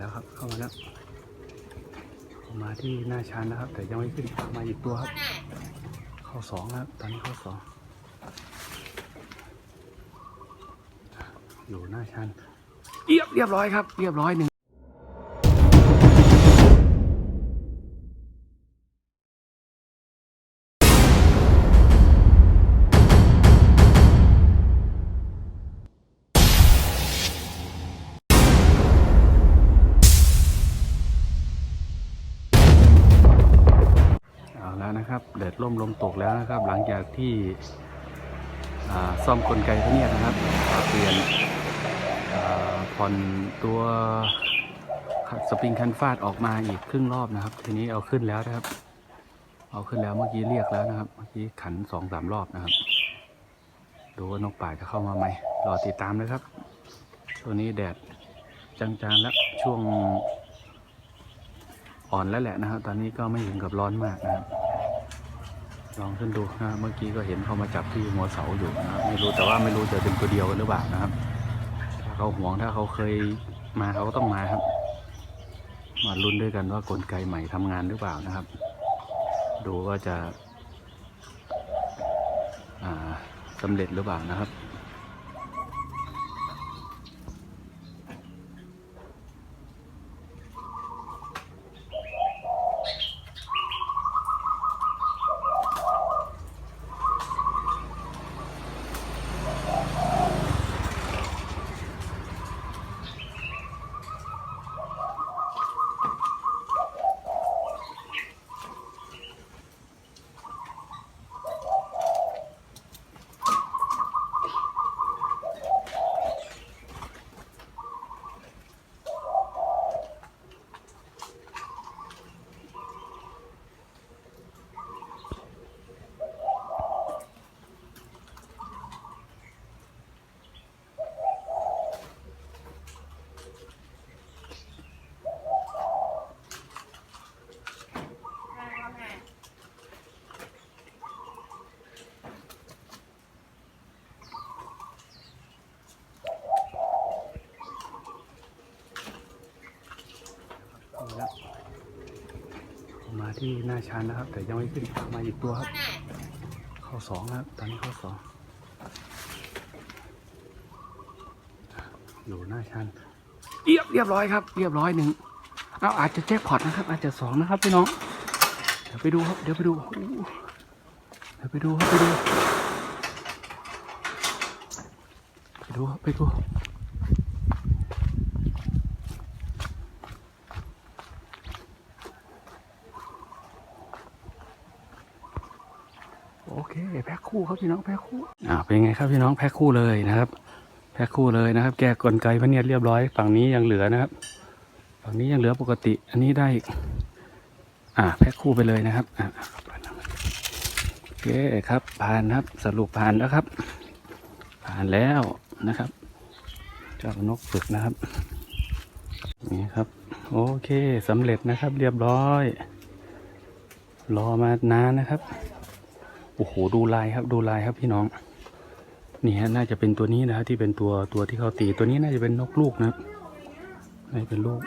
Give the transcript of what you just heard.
แล้วครับ เข้ามาแล้วเข้ามาที่หน้าชั้นนะครับ แต่ยังไม่ขึ้นมาอีกตัวครับ เข้าสองครับ ตอนนี้เข้าสองอยู่หน้าชั้นเรียบเรียบร้อยครับ เรียบร้อยหนึ่ง นะครับเด็ดล่มลมตกแล้วนะครับ หลังจากที่ซ่อมกลไกพวกนี้นะครับเปลี่ยนผ่อนตัวสปริงคันฟาดออกมาอีกครึ่งรอบนะครับ ทีนี้เอาขึ้นแล้วนะครับ เอาขึ้นแล้วเมื่อกี้เรียกแล้วนะครับ เมื่อกี้ขันสองสามรอบนะครับ ดูว่านกป่าจะเข้ามาไหมรอติดตามเลยครับ ตัวนี้แดดจางๆแล้วช่วงอ่อนแล้วแหละนะครับ ตอนนี้ก็ไม่ถึงกับร้อนมากนะครับ ลองขึ้นดูนะเมื่อกี้ก็เห็นเขามาจับที่หัวเสาอยู่นะไม่รู้แต่ว่าไม่รู้จะเป็นตัวเดียวกันหรือเปล่านะครับ ถ้าเขาห่วงถ้าเขาเคยมาเขาก็ต้องมาครับ มาลุ้นด้วยกันว่ากลไกใหม่ทำงานหรือเปล่านะครับ ดูว่าจะอ่าสำเร็จหรือเปล่านะครับ ที่หน้าชันนะครับ แต่ยังไม่ขึ้นมาอีกตัวครับ เข้าสองครับ ตอนนี้เข้าสองอยู่หน้าชันเรียบเรียบร้อยครับ เรียบร้อยหนึ่งเอาอาจจะแจ็คพอตนะครับ อาจจะสองนะครับพี่น้อง เดี๋ยวไปดูครับ เดี๋ยวไปดู เดี๋ยวไปดูครับไปดู ไปดูครับไปดู อเค แพ็คคู่ครับพี่น้องแพ็คคู่อ่าเป็นไงครับพี่น้องแพ็คคู่เลยนะครับ แพ็คคู่เลยนะครับ แกะกลไกพเนียดเรียบร้อยฝั่งนี้ยังเหลือนะครับ ฝั่งนี้ยังเหลือปกติ อันนี้ได้อ่าแพ็คคู่ไปเลยนะครับอ่าโอเคครับผ่านครับสรุปผ่านแล้วครับ ผ่านแล้วนะครับเจ้านกฝึกนะครับนี่ครับ โอเคสำเร็จนะครับ เรียบร้อย รอมานานนะครับ โอ้โหดูลายครับดูลายครับพี่น้องนี่ฮะน่าจะเป็นตัวนี้นะครับที่เป็นตัวตัวที่เขาตีตัวนี้น่าจะเป็นนกลูกนะน่าจะเป็นลูก